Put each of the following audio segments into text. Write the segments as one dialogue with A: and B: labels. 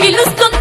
A: పిలుస్తుంది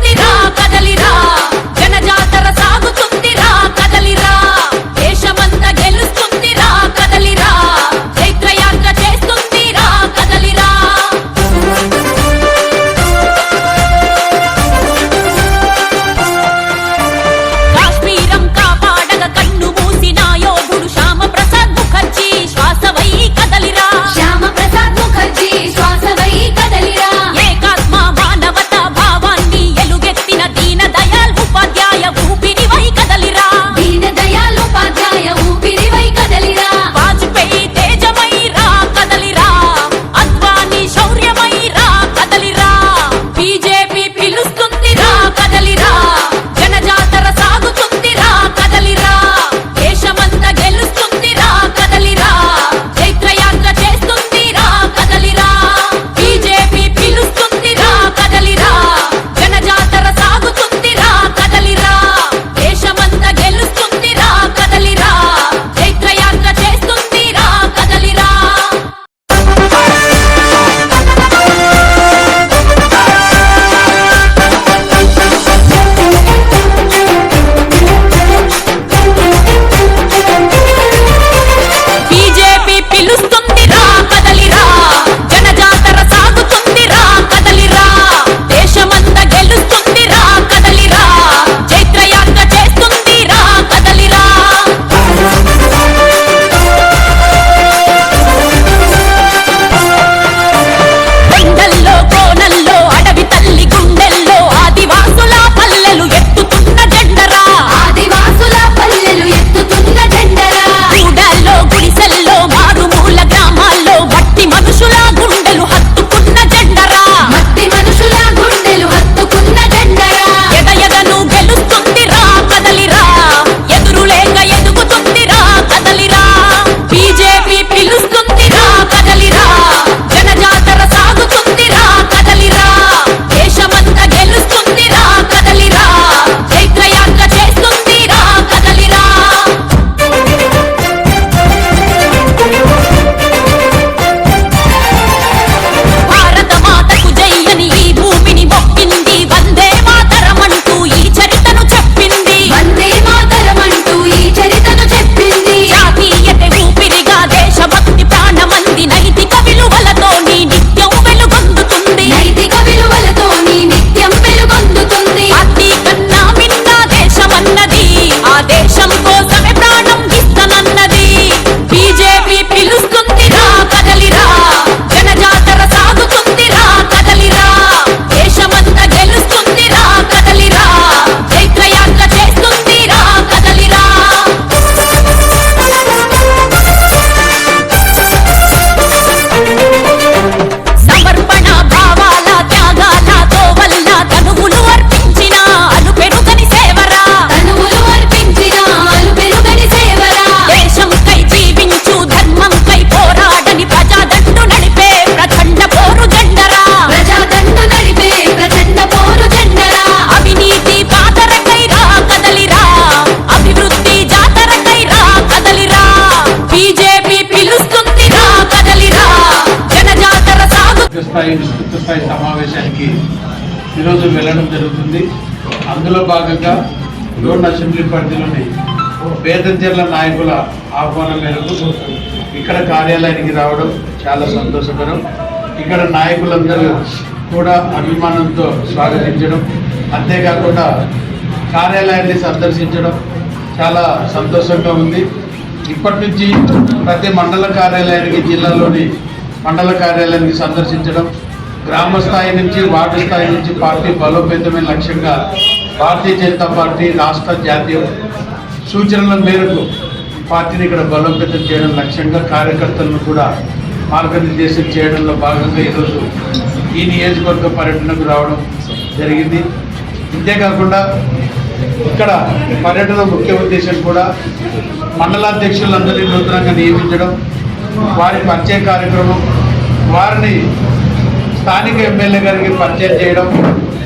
A: ఈరోజు వెళ్ళడం జరుగుతుంది. అందులో భాగంగా లోన్ అసెంబ్లీ పరిధిలోని పేదంచెర్ల నాయకుల ఆహ్వానం మేరకు ఇక్కడ కార్యాలయానికి రావడం చాలా సంతోషకరం. ఇక్కడ నాయకులందరూ కూడా అభిమానంతో స్వాగతించడం అంతేకాకుండా కార్యాలయాన్ని సందర్శించడం చాలా సంతోషంగా ఉంది. ఇప్పటి నుంచి ప్రతి మండల కార్యాలయానికి జిల్లాలోని మండల కార్యాలయానికి సందర్శించడం గ్రామ స్థాయి నుంచి వార్డు స్థాయి నుంచి పార్టీ బలోపేతమైన లక్ష్యంగా భారతీయ జనతా పార్టీ రాష్ట్ర జాతీయ సూచనల మేరకు పార్టీని ఇక్కడ బలోపేతం చేయడం లక్ష్యంగా కార్యకర్తలను కూడా మార్గనిర్దేశం చేయడంలో భాగంగా ఈరోజు ఈ నియోజకవర్గ పర్యటనకు రావడం జరిగింది. ఇంతేకాకుండా ఇక్కడ పర్యటన ముఖ్య ఉద్దేశం కూడా మండలాధ్యక్షులందరినీ నూతనంగా నియమించడం వారి పరిచయ కార్యక్రమం వారిని స్థానిక ఎమ్మెల్యే గారికి పరిచయం చేయడం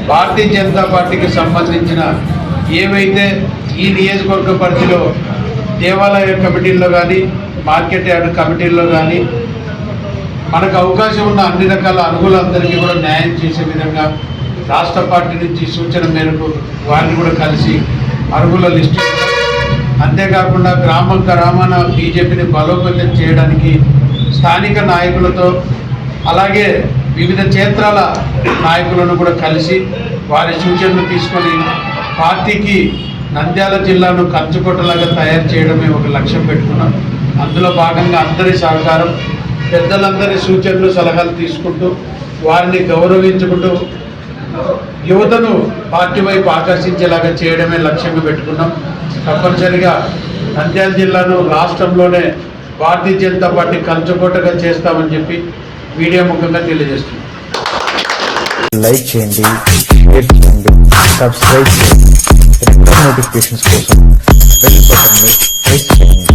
A: భారతీయ జనతా పార్టీకి సంబంధించిన ఏవైతే ఈ నియోజకవర్గ పరిధిలో దేవాలయ కమిటీల్లో కానీ మార్కెట్ యార్డ్ కమిటీల్లో కానీ మనకు అవకాశం ఉన్న అన్ని రకాల అర్హులందరికీ కూడా న్యాయం చేసే విధంగా రాష్ట్ర పార్టీ నుంచి సూచన మేరకు వారిని కూడా కలిసి అర్హుల లిస్టు అంతేకాకుండా గ్రామ గ్రామాన బీజేపీని బలోపేతం చేయడానికి స్థానిక నాయకులతో అలాగే వివిధ క్షేత్రాల నాయకులను కూడా కలిసి వారి సూచనలు తీసుకొని పార్టీకి నంద్యాల జిల్లాను కంచుకొట్టలాగా తయారు చేయడమే ఒక లక్ష్యం పెట్టుకున్నాం. అందులో భాగంగా అందరి సహకారం పెద్దలందరి సూచనలు సలహాలు తీసుకుంటూ వారిని గౌరవించుకుంటూ యువతను పార్టీ వైపు ఆకర్షించేలాగా చేయడమే లక్ష్యంగా పెట్టుకున్నాం. తప్పనిసరిగా నంద్యాల జిల్లాను రాష్ట్రంలోనే భారతీయ జనతా పార్టీ కంచుకోటగా చేస్తామని చెప్పి మీడియా ముఖంగా తెలియజేస్తుంది.
B: లైక్ చేయండి షేర్ చేయండి సబ్స్క్రైబ్ చేయండి. నోటిఫికేషన్స్ కోసం బెల్ బటన్ ప్రెస్ చేయండి.